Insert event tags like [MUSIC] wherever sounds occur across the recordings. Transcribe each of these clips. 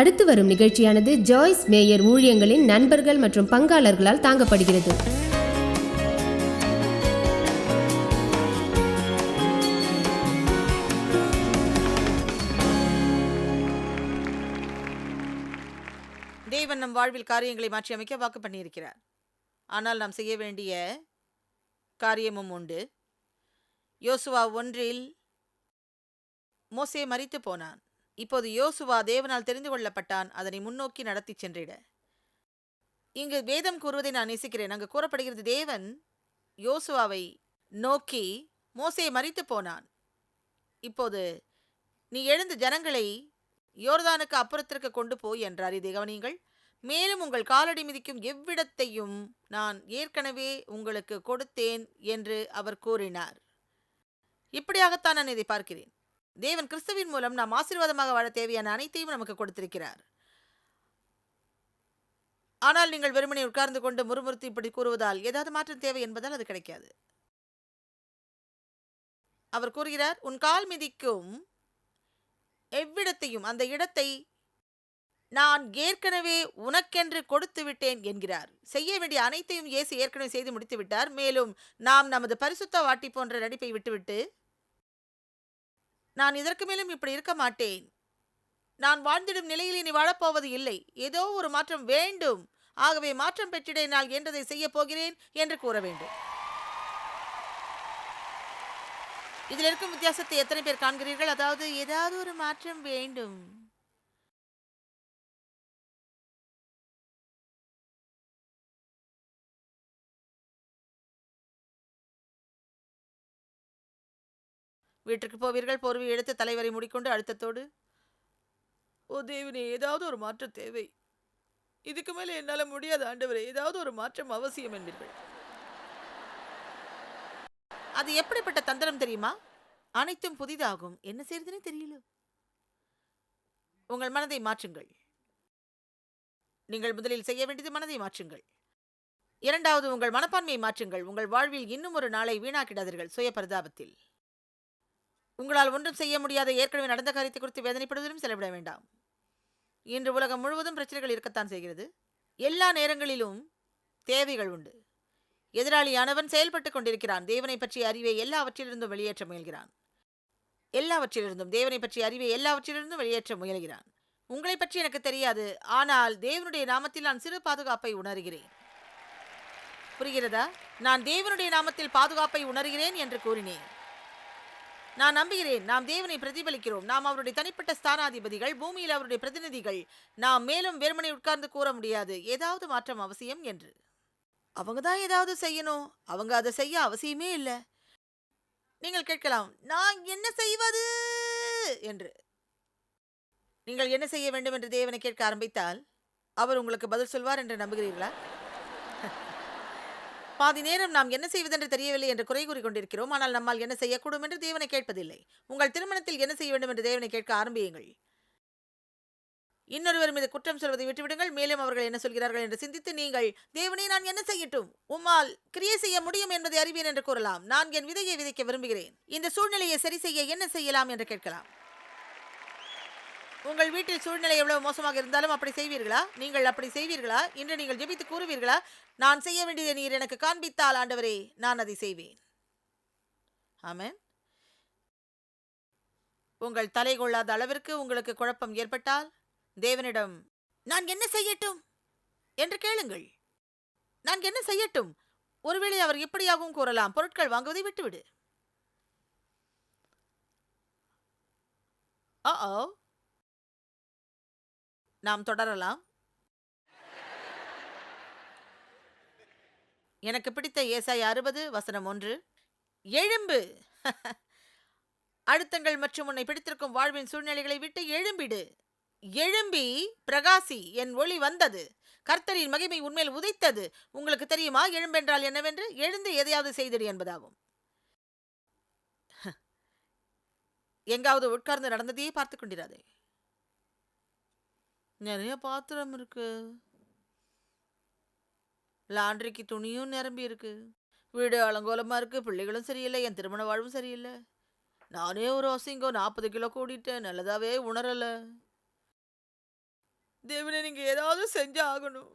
அடுத்து வரும் நிகழ்ச்சியானது ஜாய்ஸ் மேயர் ஊழியங்களின் நண்பர்கள் மற்றும் பங்காளர்களால் தாங்கப்படுகிறது. தேவன் நம் வாழ்வில் காரியங்களை மாற்றி அமைக்க வாக்கு பண்ணியிருக்கிறார். ஆனால் நாம் செய்ய வேண்டிய காரியமும் உண்டு. யோசுவா ஒன்றில் மோசே மறித்து போனான். இப்போது யோசுவா தேவனால் தெரிந்து கொள்ளப்பட்டான். அதனை முன்னோக்கி நடத்திச் சென்றிட. இங்கு வேதம் கூறுவதை நான் நேசிக்கிறேன். அங்கு கூறப்படுகிறது தேவன் யோசுவாவை நோக்கி மோசையை மறித்து போனான். இப்போது நீ எழுந்து ஜனங்களை யோர்தானுக்கு அப்புறத்திற்கு கொண்டு போய் என்றார். இதை கவனியுங்கள். மேலும் உங்கள் காலடி மிதிக்கும் எவ்விடத்தையும் நான் ஏற்கனவே உங்களுக்கு கொடுத்தேன் என்று அவர் கூறினார். இப்படியாகத்தான் நான் இதை பார்க்கிறேன். தேவன் கிறிஸ்துவின் மூலம் நாம் ஆசீர்வாதமாக வாழ தேவையான அனைத்தையும் நமக்கு கொடுத்திருக்கிறார். ஆனால் நீங்கள் வெறுமனை உட்கார்ந்து கொண்டு முறுமுறுத்து இப்படி கூறுவதால் ஏதாவது மாற்றம் தேவை என்பதால் அது கிடைக்காது. அவர் கூறுகிறார் உன் கால் மிதிக்கும் எவ்விடத்தையும் அந்த இடத்தை நான் ஏற்கனவே உனக்கென்று கொடுத்து விட்டேன் என்கிறார். செய்ய வேண்டிய அனைத்தையும் இயேசு ஏற்கனவே செய்து முடித்து விட்டார். மேலும் நாம் நமது பரிசுத்த வாட்டி போன்ற நடிப்பை விட்டுவிட்டு நான் இதற்கு மேலும் இப்படி இருக்க மாட்டேன். நான் வாழ்ந்திடும் நிலையில் இனி வாழப்போவது இல்லை. ஏதோ ஒரு மாற்றம் வேண்டும். ஆகவே மாற்றம் பெற்றிட நான் என்றதை செய்ய போகிறேன் என்று கூற வேண்டும். இதில் இருக்கும் வித்தியாசத்தை எத்தனை பேர் காண்கிறீர்கள்? அதாவது ஏதாவது ஒரு மாற்றம் வேண்டும். வீட்டிற்கு போவீர்கள் போர்வை எடுத்து தலைவரை முடிக்கொண்டு அழுத்தத்தோடு ஓ தேவனே ஏதாவது ஒரு மாற்றம் தேவை. இதுக்கு மேலே என்னால் முடியாது ஆண்டவரே ஏதாவது ஒரு மாற்றம் அவசியம் என்பீர்கள். அது எப்படிப்பட்ட தந்திரம் தெரியுமா? அனைத்தும் புதிதாகும். என்ன செய்யறதுன்னு தெரியல. உங்கள் மனதை மாற்றுங்கள். நீங்கள் முதலில் செய்ய வேண்டியது மனதை மாற்றுங்கள். இரண்டாவது உங்கள் மனப்பான்மையை மாற்றுங்கள். உங்கள் வாழ்வில் இன்னும் ஒரு நாளை வீணாக்கிடாதீர்கள் சுய பரிதாபத்தில் உங்களால் ஒன்றும் செய்ய முடியாத ஏற்கனவே நடந்த காரியத்தை குறித்து வேதனைப்படுவதிலும் செலவிட வேண்டாம். இன்று உலகம் முழுவதும் பிரச்சனைகள் இருக்கத்தான் செய்கிறது. எல்லா நேரங்களிலும் தேவைகள் உண்டு. எதிராளியானவன் செயல்பட்டு கொண்டிருக்கிறான். தேவனை பற்றிய அறிவை எல்லாவற்றிலிருந்தும் வெளியேற்ற முயல்கிறான். எல்லாவற்றிலிருந்தும் தேவனை பற்றிய அறிவை எல்லாவற்றிலிருந்தும் வெளியேற்ற முயல்கிறான். உங்களை பற்றி எனக்கு தெரியாது. ஆனால் தேவனுடைய நாமத்தில் நான் சிறு பாதுகாப்பை உணர்கிறேன். புரிகிறதா? நான் தேவனுடைய நாமத்தில் பாதுகாப்பை உணர்கிறேன் என்று கூறினேன். நான் நம்புகிறேன். நாம் தேவனை பிரதிபலிக்கிறோம். நாம் அவருடைய தனிப்பட்ட ஸ்தானாதிபதிகள் பூமியில் அவருடைய பிரதிநிதிகள். நாம் மேலும் வெறுமனை உட்கார்ந்து கூற முடியாது. ஏதாவது மாற்றம் அவசியம் என்று. அவங்க தான் ஏதாவது செய்யணும். அவங்க அதை செய்ய அவசியமே இல்லை. நீங்கள் கேட்கலாம் நான் என்ன செய்வது? என்று. நீங்கள் என்ன செய்ய வேண்டும்? என்று தேவனை கேட்க ஆரம்பித்தால் அவர் உங்களுக்கு பதில் சொல்வார் என்று நம்புகிறீர்களா? பாதி நேரம் நாம் என்ன செய்வதென்று தெரியவில்லை என்று குறை கூறி கொண்டிருக்கிறோம். ஆனால் நம்மால் என்ன செய்யக்கூடும் என்று தேவனை கேட்பதில்லை. உங்கள் திருமணத்தில் என்ன செய்ய வேண்டும் என்று தேவனை கேட்க ஆரம்பியுங்கள். இன்னொருவர் மீது குற்றம் சொல்வதை விட்டுவிடுங்கள். மேலும் அவர்கள் என்ன சொல்கிறார்கள் என்று சிந்தித்து நீங்கள் தேவனே நான் என்ன செய்யட்டும்? உம்மால் கிரியை செய்ய முடியும் என்பதை அறிவேன் என்று கூறலாம். நான் என் விதையை விதைக்க விரும்புகிறேன். இந்த சூழ்நிலையை சரி செய்ய என்ன செய்யலாம்? என்று கேட்கலாம். உங்கள் வீட்டில் சூழ்நிலை எவ்வளவு மோசமாக இருந்தாலும் அப்படி செய்வீர்களா? நீங்கள் அப்படி செய்வீர்களா? இன்று நீங்கள் ஜெபித்து கூறுவீர்களா? நான் செய்ய வேண்டியதை நீர் எனக்கு காண்பித்தால் ஆண்டவரே நான் அதை செய்வேன். ஆமென். உங்கள் தலை கொள்ளாத அளவிற்கு உங்களுக்கு குழப்பம் ஏற்பட்டால் தேவனிடம் நான் என்ன செய்யட்டும்? என்று கேளுங்கள். நான் என்ன செய்யட்டும்? ஒருவேளை அவர் எப்படியாகவும் கூறலாம். பொருட்கள் வாங்குவதை விட்டுவிடு. ஓ நாம் தொடரலாம். எனக்கு பிடித்த ஏசாய் அறுபது வசனம் ஒன்று. எழும்பு. அழுத்தங்கள் மற்றும் உன்னை பிடித்திருக்கும் வாழ்வின் சூழ்நிலைகளை விட்டு எழும்பிடு. எழும்பி பிரகாசி என் ஒளி வந்தது. கர்த்தரின் மகிமை உண்மையில் உதைத்தது. உங்களுக்கு தெரியுமா எழும்பென்றால் என்னவென்று? எழுந்து எதையாவது செய்திடு என்பதாகும். எங்காவது உட்கார்ந்து நடந்ததையே பார்த்து கொண்டிராதே. நிறைய பாத்திரம் இருக்கு. லாண்ட்ரிக்கு துணியும் நிரம்பி இருக்கு. வீடு அலங்கோலமாக இருக்கு. பிள்ளைகளும் சரியில்லை. என் திருமண வாழ்வும் சரியில்லை. நானே ஒரு அசிங்கம். நாற்பது கிலோ கூடிட்டேன். நல்லதாவே உணரல. தேவனே நீங்கள் ஏதாவது செஞ்சு ஆகணும்.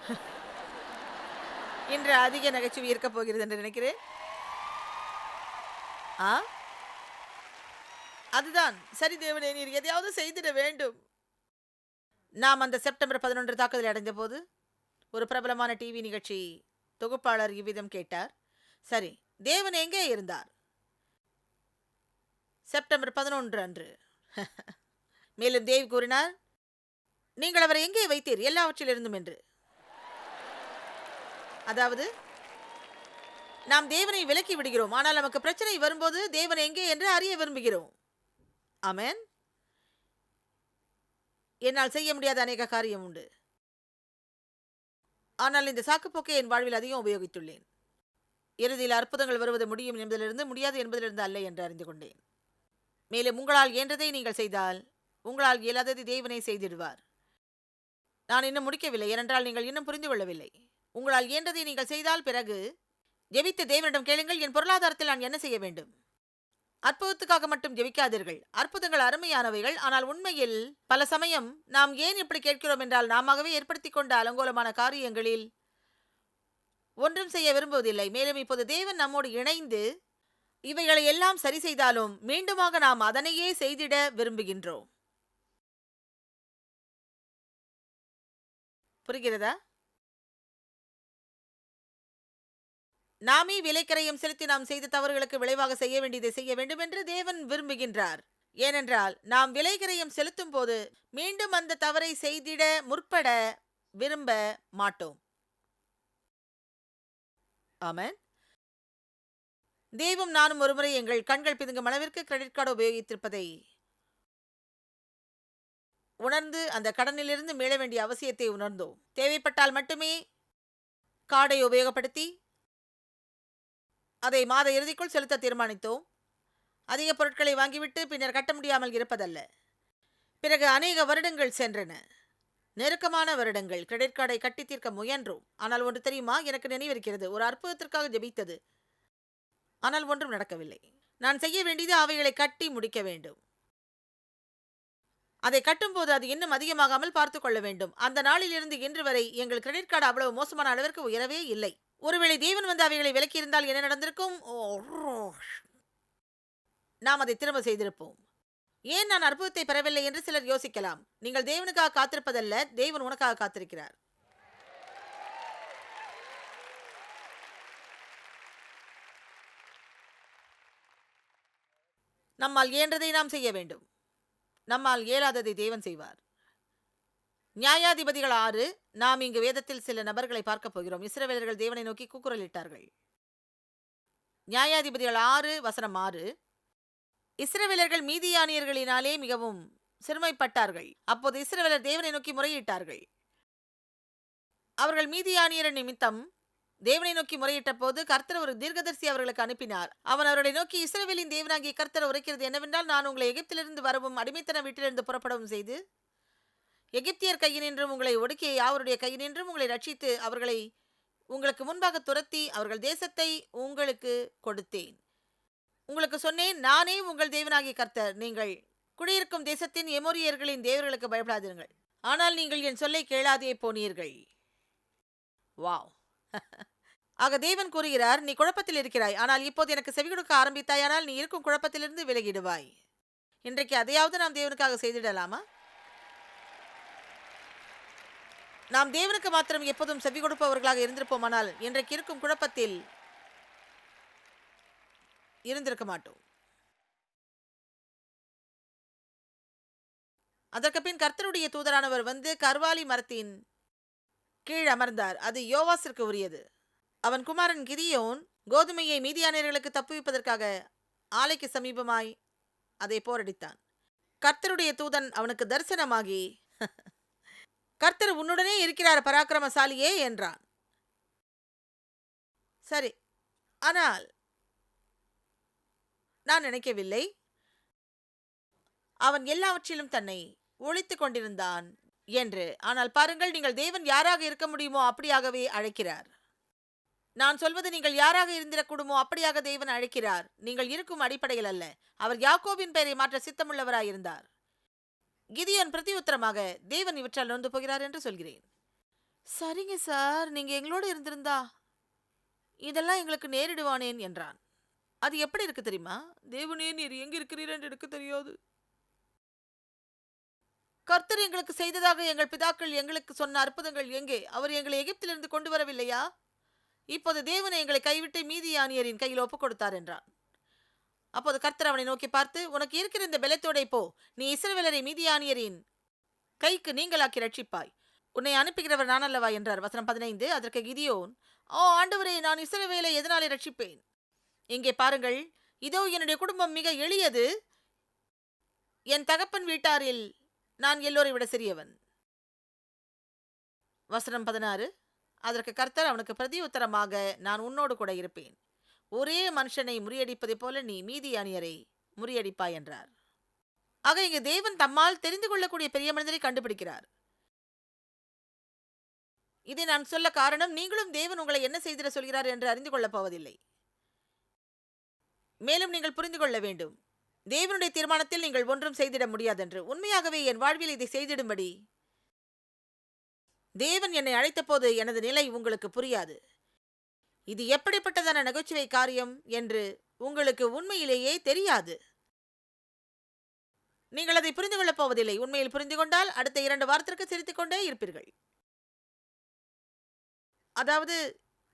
[LAUGHS] இன்று அதிக நகைச்சுவை இருக்க போகிறது என்று நினைக்கிறேன். ஆ? அதுதான். சரி தேவனே நீர் எதையாவது செய்திட வேண்டும். நாம் அந்த செப்டம்பர் பதினொன்று தாக்குதல் அடைந்த போது ஒரு பிரபலமான டிவி நிகழ்ச்சி தொகுப்பாளர் இவ்விதம் கேட்டார். சரி தேவன் எங்கே இருந்தார்? செப்டம்பர் பதினொன்று அன்று. [LAUGHS] மேலும் தேவ் கூறினார் நீங்கள் அவரை எங்கே வைத்தீர்? எல்லாவற்றிலிருந்தும் என்று. அதாவது நாம் தேவனை விலக்கி விடுகிறோம். ஆனால் நமக்கு பிரச்சனை வரும்போது தேவன் எங்கே என்று அறிய விரும்புகிறோம். அமேன் என்னால் செய்ய முடியாத அநேக காரியம் உண்டு. ஆனால் இந்த சாக்குப்போக்கை என் வாழ்வில் அதிகம் உபயோகித்துள்ளேன். இறுதியில் அற்புதங்கள் வருவது முடியும் என்பதிலிருந்து முடியாது என்பதிலிருந்து அல்ல என்று அறிந்து கொண்டேன். மேலும் உங்களால் இயன்றதை நீங்கள் செய்தால் உங்களால் இயலாததை தேவனை செய்திடுவார். நான் இன்னும் முடிக்கவில்லை ஏனென்றால் நீங்கள் இன்னும் புரிந்து கொள்ளவில்லை. உங்களால் இயன்றதை நீங்கள் செய்தால் பிறகு ஜெபித்து தேவனிடம் கேளுங்கள் என் பொருளாதாரத்தில் நான் என்ன செய்ய வேண்டும்? அற்புதத்துக்காக மட்டும் ஜெபிக்காதீர்கள். அற்புதங்கள் அருமையானவைகள். ஆனால் உண்மையில் பல சமயம் நாம் ஏன் இப்படி கேட்கிறோம் என்றால் நாமவே ஏற்படுத்தி கொண்ட அலங்கோலமான காரியங்களில் ஒன்றும் செய்ய விரும்புவதில்லை. மேலும் இப்போது தேவன் நம்மோடு இணைந்து இவைகளை எல்லாம் சரி செய்தாலும் மீண்டுமாக நாம் அதனையே செய்திட விரும்புகின்றோம். புரிகிறதா? நாமே விலைக்கரையும் செலுத்தி நாம் செய்த தவறுகளுக்கு விளைவாக செய்ய வேண்டியதை செய்ய வேண்டும் என்று தேவன் விரும்புகின்றார். ஏனென்றால் நாம் விலைக்கரையும் செலுத்தும் போது மீண்டும் அந்த தவறை செய்திட முற்பட விரும்ப மாட்டோம். ஆமன். தெய்வம் நானும் ஒருமுறை எங்கள் கண்கள் பிதுங்கும் அளவிற்கு கிரெடிட் கார்டு உபயோகித்திருப்பதை உணர்ந்து அந்த கடனிலிருந்து மீள வேண்டிய அவசியத்தை உணர்ந்தோம். தேவைப்பட்டால் மட்டுமே கார்டை உபயோகப்படுத்தி அதை மாத இறுதிக்குள் செலுத்த தீர்மானித்தோம். அதிக பொருட்களை வாங்கிவிட்டு பின்னர் கட்ட முடியாமல் இருப்பதல்ல. பிறகு அநேக வருடங்கள் சென்றன. நெருக்கமான வருடங்கள். கிரெடிட் கார்டை கட்டி தீர்க்க முயன்றோம். ஆனால் ஒன்று தெரியுமா? எனக்கு நினைவிருக்கிறது. ஒரு அற்புதத்திற்காக ஜெபித்தது. ஆனால் ஒன்றும் நடக்கவில்லை. நான் செய்ய வேண்டியது அவைகளை கட்டி முடிக்க வேண்டும். அதை கட்டும்போது அது இன்னும் அதிகமாகாமல் பார்த்துக்கொள்ள வேண்டும். அந்த நாளிலிருந்து இன்று வரை எங்கள் கிரெடிட் கார்டு அவ்வளவு மோசமான அளவிற்கு உயரவே இல்லை. ஒருவேளை தேவன் வந்து அவைகளை விலக்கியிருந்தால் என்ன நடந்திருக்கும்? நாம் அதை திரும்ப செய்திருப்போம். ஏன் நான் அற்புதத்தை பெறவில்லை என்று சிலர் யோசிக்கலாம். நீங்கள் தேவனுக்காக காத்திருப்பதல்ல தேவன் உனக்காக காத்திருக்கிறார். நம்மால் இயன்றதை நாம் செய்ய வேண்டும். நம்மால் இயலாததை தேவன் செய்வார். நியாயாதிபதிகள் ஆறு நாம் இங்கு வேதத்தில் சில நபர்களை பார்க்க போகிறோம். இஸ்ரவேலர்கள் தேவனை நோக்கி கூக்குரலிட்டார்கள். நியாயாதிபதிகள் ஆறு வசனம் ஆறு. இஸ்ரவேலர்கள் மீதியானியர்களினாலே மிகவும் சிறுமைப்பட்டார்கள். அப்போது இஸ்ரவேலர் தேவனை நோக்கி முறையிட்டார்கள். அவர்கள் மீதியானியர் நிமித்தம் தேவனை நோக்கி முறையிட்ட போது கர்த்தர் ஒரு தீர்க்கதரிசி அவர்களுக்கு அனுப்பினார். அவன் அவர்களை நோக்கி இஸ்ரவேலின் தேவனாகிய கர்த்தர் உரைக்கிறது என்னவென்றால் நான் உங்களை எகிப்திலிருந்து வரவும் அடிமைத்தன வீட்டிலிருந்து புறப்படவும் செய்து எகிப்தியர் கையினின்றும் உங்களை ஒடுக்கிய யாவருடைய கையினின்றும் உங்களை ரட்சித்து அவர்களை உங்களுக்கு முன்பாக துரத்தி அவர்கள் தேசத்தை உங்களுக்கு கொடுத்தேன். உங்களுக்கு சொன்னேன் நானே உங்கள் தேவனாகிய கர்த்தர். நீங்கள் குடியிருக்கும் தேசத்தின் எமோரியர்களின் தேவர்களுக்கு பயப்படாதீர்கள் ஆனால் நீங்கள் என் சொல்லை கேளாதே போனீர்கள். வாவ். [LAUGHS] ஆக தேவன் கூறுகிறார் நீ குழப்பத்தில் இருக்கிறாய். ஆனால் இப்போது எனக்கு செவி கொடுக்க ஆரம்பித்தாயானால் நீ இருக்கும் குழப்பத்திலிருந்து விலகிடுவாய். இன்றைக்கு அதையாவது நாம் தேவனுக்காக செய்திடலாமா? நாம் தேவனுக்கு மாத்திரம் எப்போதும் செவி கொடுப்பவர்களாக இருந்திருப்போமானால் இன்றைக்கு இருக்கும் குழப்பத்தில் இருந்திருக்க மாட்டோம். அதற்கு பின் கர்த்தருடைய தூதரானவர் வந்து கர்வாலி மரத்தின் கீழ் அமர்ந்தார். அது யோவாசிற்கு உரியது. அவன் குமாரன் கிரியோன் கோதுமையை மீதியானியர்களுக்கு தப்புவிப்பதற்காக ஆலைக்கு சமீபமாய் அதை போரடித்தான். கர்த்தருடைய தூதன் அவனுக்கு தரிசனமாகி [LAUGHS] கர்த்தர் உன்னுடனே இருக்கிறார் பராக்கிரமசாலியே என்றான். சரி ஆனால் நான் நினைக்கவில்லை. அவன் எல்லாவற்றிலும் தன்னை ஒழித்துக் கொண்டிருந்தான் என்று. ஆனால் பாருங்கள் நீங்கள் தேவன் யாராக இருக்க முடியுமோ அப்படியாகவே அழைக்கிறார். நான் சொல்வது நீங்கள் யாராக இருந்திடக்கூடுமோ அப்படியாக தேவன் அழைக்கிறார். நீங்கள் இருக்கும் அடிப்படையில் அல்ல. அவர் யாக்கோவின் பெயரை மாற்ற சித்தமுள்ளவராயிருந்தார். கிதியன் பிரதி உத்தரமாக தேவன் இவற்றால் நொந்து போகிறார் என்று சொல்கிறேன். சரிங்க சார். நீங்க எங்களோட இருந்திருந்தா இதெல்லாம் எங்களுக்கு நேரிடுவானேன் என்றான். அது எப்படி இருக்கு தெரியுமா? தேவனே நீர் எங்கே இருக்கிறீர் என்று எனக்கு தெரியாது. கர்த்தர் எங்களுக்கு செய்ததாக எங்கள் பிதாக்கள் எங்களுக்கு சொன்ன அற்புதங்கள் எங்கே? அவர் எங்களை எகிப்திலிருந்து கொண்டு வரவில்லையா? இப்போது தேவனை எங்களை கைவிட்டு மீதியானியரின் கையில் ஒப்புக் கொடுத்தார் என்றான். அப்போது கர்த்தர் அவனை நோக்கி பார்த்து உனக்கு இருக்கிற இந்த பெலத்தோடை போ. நீ இஸ்ரவேலரை மீதியானியரின் கைக்கு நீங்களாக்கி ரட்சிப்பாய் உன்னை அனுப்புகிறவர் நான் அல்லவா? என்றார். வசனம் பதினைந்து. அதற்கு கிதியோன் ஓ ஆண்டவரே நான் இசைவேலை எதனாலே ரட்சிப்பேன் இங்கே பாருங்கள் இதோ என்னுடைய குடும்பம் மிக எளியது. என் தகப்பன் வீட்டாரில் நான் எல்லோரை விட சிறியவன். வசனம் பதினாறு. அதற்கு கர்த்தர் அவனுக்கு பிரதி உத்தரமாக நான் உன்னோடு கூட இருப்பேன். ஒரே மனுஷனை முறியடிப்பதைப் போல நீ மீதி அணியரை முறியடிப்பாய் என்றார். ஆக இங்கு தேவன் தம்மால் தெரிந்து கொள்ளக்கூடிய பெரிய மனிதரை கண்டுபிடிக்கிறார். இதை நான் சொல்ல காரணம் நீங்களும் தேவன் உங்களை என்ன செய்திட சொல்கிறார் என்று அறிந்து கொள்ளப் போவதில்லை. மேலும் நீங்கள் புரிந்து கொள்ள வேண்டும். தேவனுடைய தீர்மானத்தில் நீங்கள் ஒன்றும் செய்திட முடியாதென்று. உண்மையாகவே என் வாழ்வில் இதை செய்திடும்படி. தேவன் என்னை அழைத்தபோது எனது நிலை உங்களுக்கு புரியாது. இது எப்படிப்பட்டதான நகைச்சுவை காரியம் என்று உங்களுக்கு உண்மையிலேயே தெரியாது. நீங்கள் அதை புரிந்து கொள்ளப் போவதில்லை. உண்மையில் புரிந்து கொண்டால் அடுத்த இரண்டு வாரத்திற்கு சிரித்துக்கொண்டே இருப்பீர்கள். அதாவது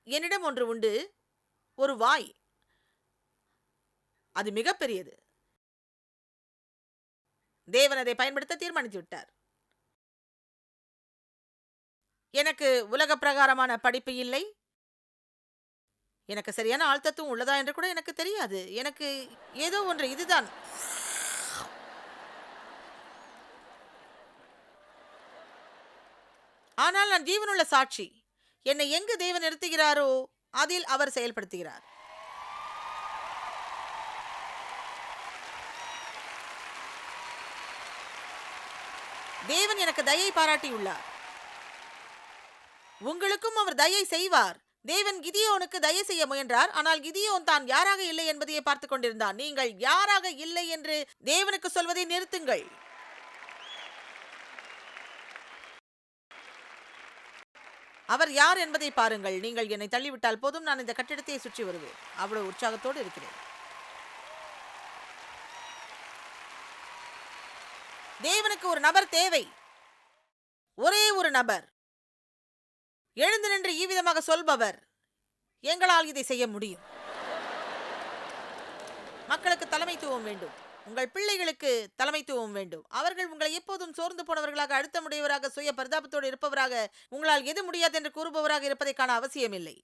என்னிடம் ஒன்று உண்டு ஒரு வாய். அது மிகப்பெரியது. தேவன் அதை பயன்படுத்த தீர்மானித்து விட்டார். எனக்கு உலக பிரகாரமான படிப்பு இல்லை. எனக்கு சரியான ஆழ்த்தத்தும் உள்ளதா என்று கூட எனக்கு தெரியாது. எனக்கு ஏதோ ஒன்று இதுதான். ஆனால் நான் ஜீவனுள்ள சாட்சி. என்னை எங்கு தேவன் நிறுத்துகிறாரோ அதில் அவர் செயல்படுத்துகிறார். தேவன் எனக்கு தயை பாராட்டியுள்ளார். உங்களுக்கும் அவர் தயை செய்வார். தேவன் கிதியோனுக்கு தயவு செய்ய முயன்றார். ஆனால் கிதியோன் தான் யாராக இல்லை என்பதையே பார்த்துக் கொண்டிருந்தான். நீங்கள் யாராக இல்லை என்று தேவனுக்கு சொல்வதை நிறுத்துங்கள். அவர் யார் என்பதை பாருங்கள். நீங்கள் என்னை தள்ளிவிட்டால் போதும். நான் இந்த கட்டிடத்தை சுற்றி வருவேன். அவ்வளவு உற்சாகத்தோடு இருக்கிறேன். தேவனுக்கு ஒரு நபர் தேவை. ஒரே ஒரு நபர். எழுந்து நின்று ஈவிதமாக சொல்பவர் எங்களால் இதை செய்ய முடியும். மக்களுக்கு தலைமைத்துவம் வேண்டும். உங்கள் பிள்ளைகளுக்கு தலைமைத்துவம் வேண்டும். அவர்கள் உங்களை எப்போதும் சோர்ந்து போனவர்களாக அழுத்தமுடையவராக சுய பரிதாபத்தோடு இருப்பவராக உங்களால் எது முடியாது என்று கூறுபவராக இருப்பதைக்கான அவசியமில்லை.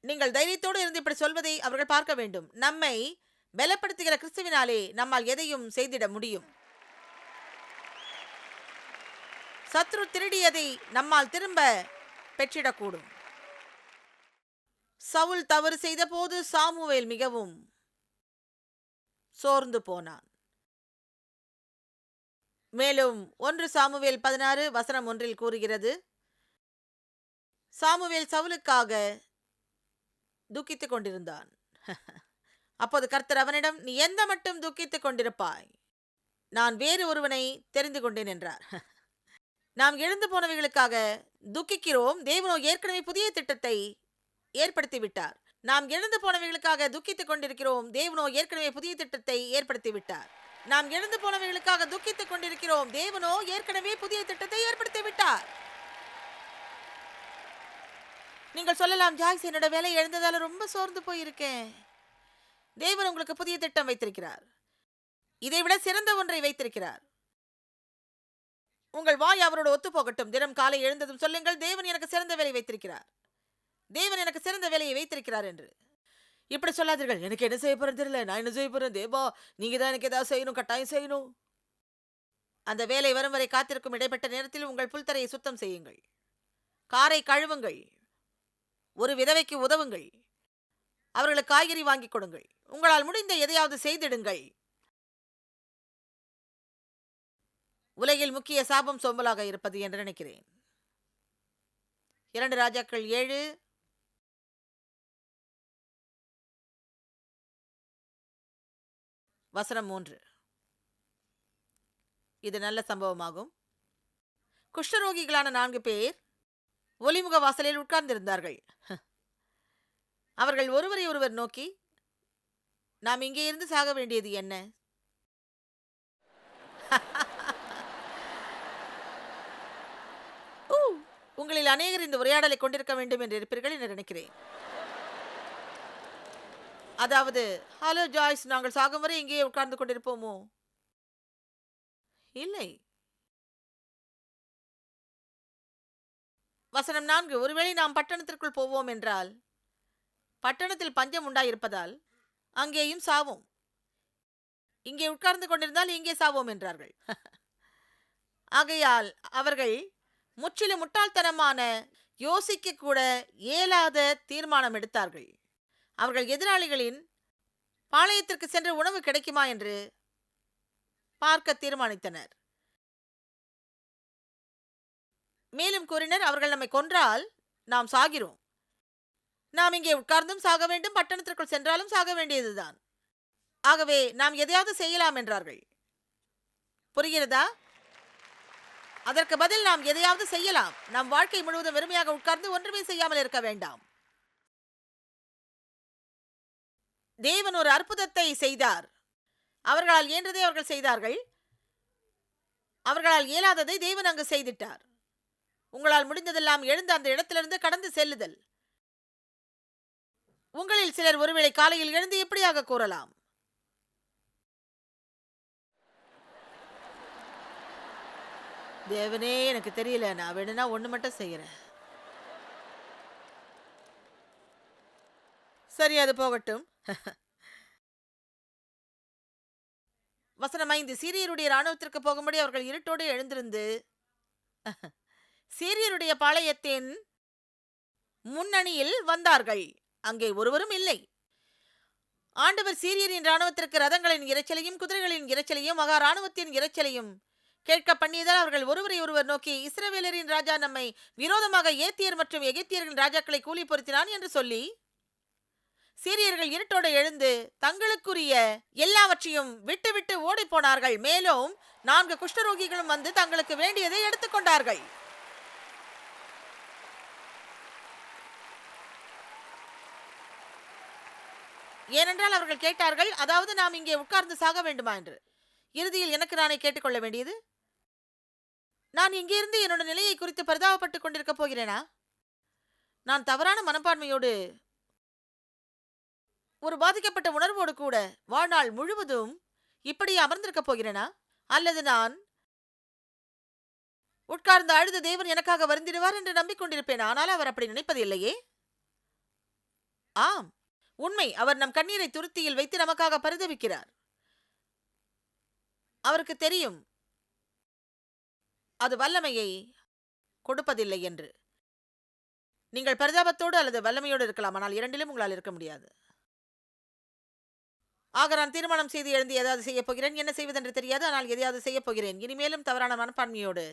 நீங்கள் தைரியத்தோடு இருந்து இப்படி சொல்வதை அவர்கள் பார்க்க வேண்டும். நம்மை பலப்படுத்துகிற கிறிஸ்துவினாலே நம்மால் எதையும் செய்திட முடியும். சத்ரு திருடியதை நம்மால் திரும்ப பெற்றிடக்கூடும். சவுல் தவறு செய்தபோது சாமுவேல் மிகவும் சோர்ந்து போனான். மேலும் ஒன்று சாமுவேல் பதினாறு வசனம் ஒன்றில் கூறுகிறது சாமுவேல் சவுலுக்காக துக்கித்துக் கொண்டிருந்தான். [LAUGHS] அப்போது கர்த்தர் அவனிடம் நீ எந்த மட்டும் துக்கித்துக் கொண்டிருப்பாய்? நான் வேறு ஒருவனை தெரிந்து கொண்டேன் என்றார். [LAUGHS] நாம் எழுந்து போனவைகளுக்காக துக்கிக்கிறோம். தேவனோ ஏற்கனவே புதிய திட்டத்தை ஏற்படுத்திவிட்டார். நாம் எழுந்து போனவைகளுக்காக துக்கித்துக் கொண்டிருக்கிறோம். தேவனோ ஏற்கனவே புதிய திட்டத்தை ஏற்படுத்திவிட்டார். நாம் எழுந்து போனவைகளுக்காக துக்கித்துக் கொண்டிருக்கிறோம். தேவனோ ஏற்கனவே புதிய திட்டத்தை ஏற்படுத்தி விட்டார் நீங்கள் சொல்லலாம் ஜாய்ஸ் என்னோட வேலை எழுந்ததால ரொம்ப சோர்ந்து போயிருக்கேன். தேவன் உங்களுக்கு புதிய திட்டம் வைத்திருக்கிறார். இதைவிட சிறந்த ஒன்றை வைத்திருக்கிறார். உங்கள் வாய் அவரோடு ஒத்துப்போகட்டும். தினம் காலை எழுந்ததும் சொல்லுங்கள் தேவன் எனக்கு சிறந்த வேலை வைத்திருக்கிறார். தேவன் எனக்கு சிறந்த வேலையை வைத்திருக்கிறார் என்று. இப்படி சொல்லாதீர்கள். எனக்கு என்ன செய்ய போகிறேன் தெரியல. நான் என்ன செய்ய போகிறேன் தேவா நீங்கள் தான் எனக்கு ஏதாவது செய்யணும் கட்டாயம் செய்யணும். அந்த வேலை வரும் வரை காத்திருக்கும் இடைப்பட்ட நேரத்தில் உங்கள் புல்தரையை சுத்தம் செய்யுங்கள். காரை கழுவுங்கள். ஒரு விதவைக்கு உதவுங்கள். அவர்களுக்கு காய்கறி வாங்கி கொடுங்கள். உங்களால் முடிந்த எதையாவது செய்திடுங்கள். உலகில் முக்கிய சாபம் சோம்பலாக இருப்பது என்று நினைக்கிறேன். இரண்டு ராஜாக்கள் ஏழு. வசனம் மூன்று. இது நல்ல சம்பவமாகும். குஷ்டரோகிகளான நான்கு பேர் ஒலிமுக வாசலில் உட்கார்ந்திருந்தார்கள். அவர்கள் ஒருவரை ஒருவர் நோக்கி நாம் இங்கே இருந்து சாக வேண்டியது என்ன? [LAUGHS] ஓ உங்களில் அநேகர் இந்த உரையாடலை கொண்டிருக்க வேண்டும் என்று இருப்பீர்கள் என்று நினைக்கிறேன். அதாவது ஹலோ ஜாய்ஸ் நாங்கள் சாகும் வரை இங்கேயே உட்கார்ந்து கொண்டிருப்போமோ? இல்லை. வசனம் நான்கு ஒருவேளை நாம் பட்டணத்திற்குள் போவோம் என்றால் பட்டணத்தில் பஞ்சம் உண்டாயிருப்பதால் அங்கேயும் சாவோம். இங்கே உட்கார்ந்து கொண்டிருந்தால் இங்கே சாவோம் என்றார்கள். ஆகையால் அவர்கள் முற்றிலும் முட்டாள்தனமான யோசிக்க கூட இயலாத தீர்மானம் எடுத்தார்கள். அவர்கள் எதிராளிகளின் பாளையத்திற்கு சென்று உணவு கிடைக்குமா என்று பார்க்க தீர்மானித்தனர். மேலும் கூறினர் அவர்கள் நம்மை கொன்றால் நாம் சாகிறோம். நாம் இங்கே உட்கார்ந்தும் சாக வேண்டும் பட்டணத்திற்குள் சென்றாலும் சாக வேண்டியதுதான். ஆகவே நாம் எதையாவது செய்யலாம் என்றார்கள். புரிகிறதா? அதற்கு பதில் நாம் எதையாவது செய்யலாம். நம் வாழ்க்கை முழுவதும் வெறுமையாக உட்கார்ந்து ஒன்றுமே செய்யாமல் இருக்க வேண்டாம். தேவன் ஒரு அற்புதத்தை செய்தார். அவர்களால் இயன்றதை அவர்கள் செய்தார்கள். அவர்களால் இயலாததை தேவன் அங்கு செய்திட்டார். உங்களால் முடிந்ததெல்லாம் எழுந்து அந்த இடத்திலிருந்து கடந்து செல்லுதல். உங்களில் சிலர் ஒருவேளை காலையில் எழுந்து எப்படியாக கூறலாம்? தேவனே எனக்கு தெரியல. நான் வேணும்னா ஒன்று மட்டும் செய்கிறேன் சரி அது போகட்டும். வசனம் ஐந்து சீரியருடைய இராணுவத்திற்கு போகும்படி அவர்கள் இருட்டோடு எழுந்திருந்து சீரியருடைய பாளையத்தின் முன்னணியில் வந்தார்கள். அங்கே ஒருவரும் இல்லை. ஆண்டவர் சீரியரின் இராணுவத்திற்கு ரதங்களின் இரைச்சலையும் குதிரைகளின் இரைச்சலையும் மகா இராணுவத்தின் இரைச்சலையும் கேட்க பண்ணியதால் அவர்கள் ஒருவரை ஒருவர் நோக்கி இஸ்ரவேலரின் ராஜா நம்மை விரோதமாக ஏத்தியர் மற்றும் எகிப்தியர்கள் ராஜாக்களை கூலி பொருத்தினான் என்று சொல்லி சீரியர்கள் இருட்டோடு எழுந்து தங்களுக்குரிய எல்லாவற்றையும் விட்டுவிட்டு ஓடிப் போனார்கள். மேலும் நான்கு குஷ்டரோகிகளும் வந்து தங்களுக்கு வேண்டியதை எடுத்துக்கொண்டார்கள் ஏனென்றால் அவர்கள் கேட்டார்கள் அதாவது நாம் இங்கே உட்கார்ந்து சாக வேண்டுமா? என்று. இறுதியில் எனக்கு நானே கேட்டுக்கொள்ள வேண்டியது? நான் இங்கிருந்து என்னோட நிலையை குறித்து பரிதாபப்பட்டு கொண்டிருக்கப் போகிறேனா? நான் தவறான மனப்பான்மையோடு ஒரு பாதிக்கப்பட்ட உணர்வோடு கூட வாழ்நாள் முழுவதும் இப்படி அமர்ந்திருக்கப் போகிறேனா? அல்லது நான் உட்கார்ந்து அழுது தேவன் எனக்காக வருந்திடுவார் என்று நம்பிக்கொண்டிருப்பேன்? ஆனால் அவர் அப்படி நினைப்பது இல்லையே? ஆம். உண்மை. அவர் நம் கண்ணீரை துருத்தியில் வைத்து நமக்காக பரிதவிக்கிறார். அவருக்கு தெரியும். அது வல்லமையை கொடுப்பதில்லை என்று. நீங்கள் பரிதாபத்தோடு அல்லது வல்லமையோடு இருக்கலாம் ஆனால் இரண்டிலும் உங்களால் இருக்க முடியாது. ஆக நான் தீர்மானம் செய்து எழுந்து ஏதாவது செய்யப் போகிறேன். என்ன செய்வதென்று தெரியாது ஆனால் எதையாவது செய்யப் போகிறேன். இனிமேலும் தவறான மனப்பான்மையோடு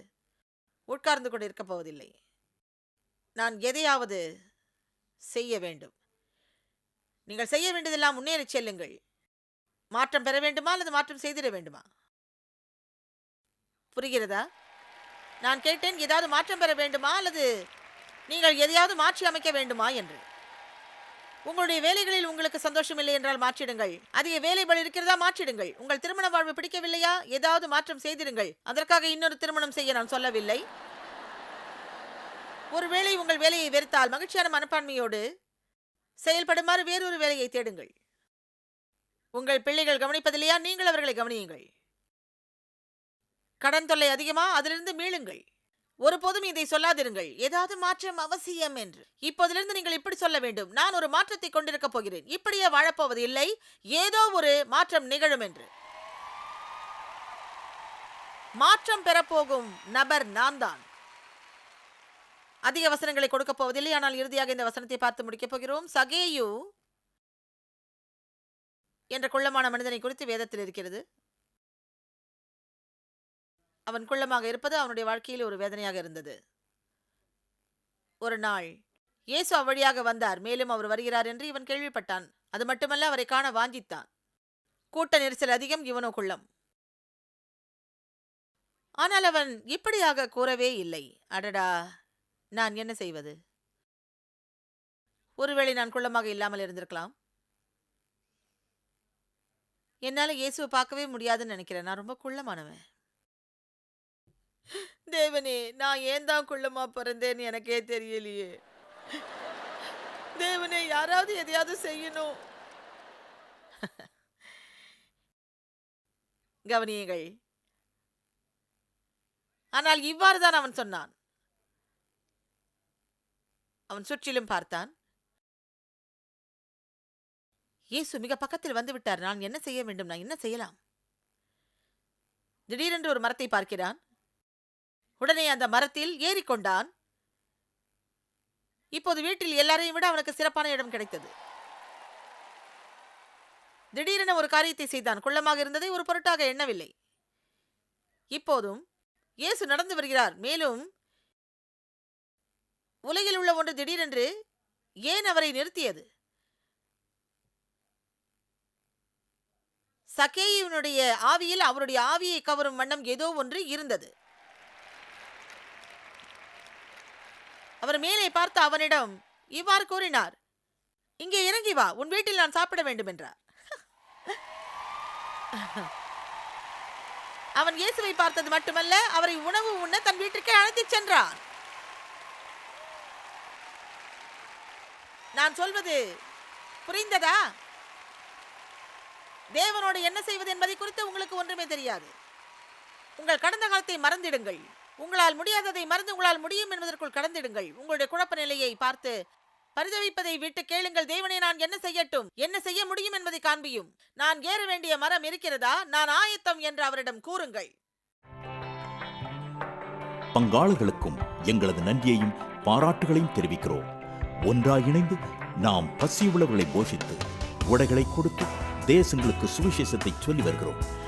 உட்கார்ந்து கொண்டு இருக்கப் போவதில்லை. நான் எதையாவது செய்ய வேண்டும். நீங்கள் செய்ய வேண்டியதெல்லாம் முன்னேறிச் செல்லுங்கள். மாற்றம் பெற வேண்டுமா அல்லது மாற்றம் செய்திட வேண்டுமா? புரிகிறதா? நான் கேட்டேன் ஏதாவது மாற்றம் பெற வேண்டுமா அல்லது நீங்கள் எதையாவது மாற்றி அமைக்க வேண்டுமா என்று. உங்களுடைய வேலைகளில் உங்களுக்கு சந்தோஷம் இல்லை என்றால் மாற்றிடுங்கள். அதிக வேலைகள் இருக்கிறதா மாற்றிடுங்கள். உங்கள் திருமண வாழ்வு பிடிக்கவில்லையா? ஏதாவது மாற்றம் செய்திடுங்கள். அதற்காக இன்னொரு திருமணம் செய்ய நான் சொல்லவில்லை. ஒருவேளை உங்கள் வேலையை வெறுத்தால் மகிழ்ச்சியான மனப்பான்மையோடு செயல்படுமாறு வேறொரு வேலையை தேடுங்கள். உங்கள் பிள்ளைகள் கவனிப்பதில்லையா? நீங்கள் அவர்களை கவனியுங்கள். கடன் தொல்லை அதிகமா? அதிலிருந்து மீளுங்கள். ஒருபோதும் இதை சொல்லாதிருங்கள். ஏதாவது மாற்றம் அவசியம் என்று. இப்போதிலிருந்து நீங்கள் இப்படி சொல்ல வேண்டும். நான் ஒரு மாற்றத்தை கொண்டிருக்க போகிறேன். இப்படியே வாழப்போவது இல்லை. ஏதோ ஒரு மாற்றம் நிகழும் என்று. மாற்றம் பெறப்போகும் நபர் நான் தான் அதிக வசனங்களை கொடுக்கப் போவதில்லை. ஆனால் இறுதியாக இந்த வசனத்தை பார்த்து முடிக்கப் போகிறோம். சகேயு என்ற குள்ளமான மனிதனை குறித்து வேதத்தில் இருக்கிறது. அவன் குள்ளமாக இருப்பது அவனுடைய வாழ்க்கையில் ஒரு வேதனையாக இருந்தது. ஒரு நாள் இயேசு அவ்வழியாக வந்தார். மேலும் அவர் வருகிறார் என்று இவன் கேள்விப்பட்டான். அது மட்டுமல்ல அவரை காண வாஞ்சித்தான். கூட்ட நெரிசல் அதிகம் இவனோ குள்ளம். ஆனால் அவன் இப்படியாக கூறவே இல்லை. அடடா நான் என்ன செய்வது? ஒருவேளை நான் குள்ளமாக இல்லாமல் இருந்திருக்கலாம். என்னால இயேசுவை பார்க்கவே முடியாதுன்னு நினைக்கிறேன். நான் ரொம்ப குள்ளமானவன். தேவனே நான் ஏன் தான் குள்ளமா பிறந்தேன்னு எனக்கே தெரியலையே. தேவனே யாராவது எதையாவது செய்யணும். கவனியுங்கள். ஆனால் இவ்வாறு தான் அவன் சொன்னான். அவன் சுற்றிலும் பார்த்தான். இயேசு மிக பக்கத்தில் வந்து விட்டார். நான் என்ன செய்ய வேண்டும்? நான் என்ன செய்யலாம்? திடீரென்று ஒரு மரத்தை பார்க்கிறான். உடனே அந்த மரத்தில் ஏறிக்கொண்டான். இப்போது வீட்டில் எல்லாரையும் விட அவனுக்கு சிறப்பான இடம் கிடைத்தது. திடீரென ஒரு காரியத்தை செய்தான். குள்ளமாக இருந்ததை ஒரு பொருட்டாக எண்ணவில்லை. இப்போதும் இயேசு நடந்து வருகிறார். மேலும் உலகில் உள்ள ஒன்று திடீரென்று ஏன் அவரை நிறுத்தியது? சகேயுனுடைய ஆவியில் அவருடைய ஆவியை கவரும் வண்ணம் ஏதோ ஒன்று இருந்தது. அவர் மேலே பார்த்து அவனிடம் இவ்வாறு கூறினார். இங்கே இறங்கி வா உன் வீட்டில் நான் சாப்பிட வேண்டும் என்றார் அவன் இயேசுவை பார்த்தது மட்டுமல்ல அவரை உணவு உண்ண தன் வீட்டிற்கே அழைத்துச் சென்றான். நான் சொல்வது புரிந்ததா? தேவனோடு என்ன செய்வது என்பதை குறித்து உங்களுக்கு ஒன்றுமே தெரியாது. உங்கள் கடந்த காலத்தை மறந்திடுங்கள். உங்களால் முடியாததை மறந்து உங்களால் முடியும் என்பதற்குள் கடந்திடுங்கள். உங்களுடைய குழப்ப நிலையை பார்த்து பரிதவிப்பதை விட்டு கேளுங்கள் தேவனே நான் என்ன செய்யட்டும்? என்ன செய்ய முடியும் என்பதை காண்பியும். நான் ஏற வேண்டிய மரம் இருக்கிறதா? நான் ஆயத்தம் என்று அவரிடம் கூறுங்கள். பங்காளர்களுக்கும் எங்களது நன்றியையும் பாராட்டுகளையும் தெரிவிக்கிறோம். ஒன்றாக இணைந்து நாம் பசி பசியுள்ளவர்களை போஷித்து உடைகளை கொடுத்து தேசங்களுக்கு சுவிசேஷத்தை சொல்லி வருகிறோம்.